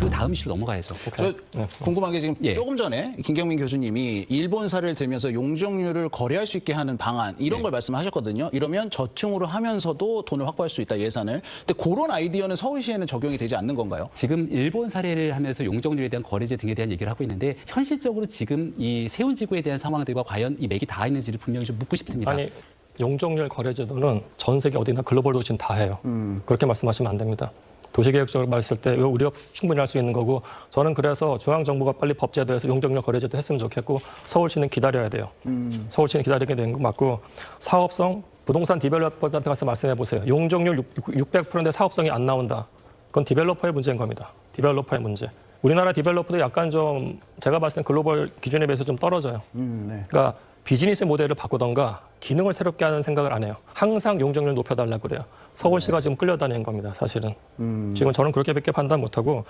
그 다음 이슈로 넘어가야죠. 저 궁금한 게 지금 예. 조금 전에 김경민 교수님이 일본 사례를 들면서 용적률을 거래할 수 있게 하는 방안 이런 걸 말씀하셨거든요. 이러면 저층으로 하면서도 돈을 확보할 수 있다 예산을. 근데 그런 아이디어는 서울시에는 적용이 되지 않는 건가요? 지금 일본 사례를 하면서 용적률에 대한 거래제 등에 대한 얘기를 하고 있는데 현실적으로 지금 이 세운 지구에 대한 상황들과 과연 이 맥이 닿아 있는지를 분명히 좀 묻고 싶습니다. 아니 용적률 거래제도는 전 세계 어디나 글로벌 도시는 다 해요. 그렇게 말씀하시면 안 됩니다. 도시계획적으로 봤을 때 이거 우리가 충분히 할 수 있는 거고 저는 그래서 중앙 정부가 빨리 법제도에서 용적률 거래제도 했으면 좋겠고 서울시는 기다려야 돼요. 서울시는 기다리게 되는 거 맞고 사업성 부동산 디벨로퍼한테 가서 말씀해 보세요. 용적률 600%인데 사업성이 안 나온다. 그건 디벨로퍼의 문제인 겁니다. 디벨로퍼의 문제. 우리나라 디벨로퍼도 약간 좀 제가 봤을 때 글로벌 기준에 비해서 좀 떨어져요. 그러니까 비즈니스 모델을 바꾸던가 기능을 새롭게 하는 생각을 안 해요. 항상 용적률 높여달라고 그래요. 서울시가 지금 끌려다니는 겁니다, 사실은. 지금 저는 그렇게밖에 판단 못하고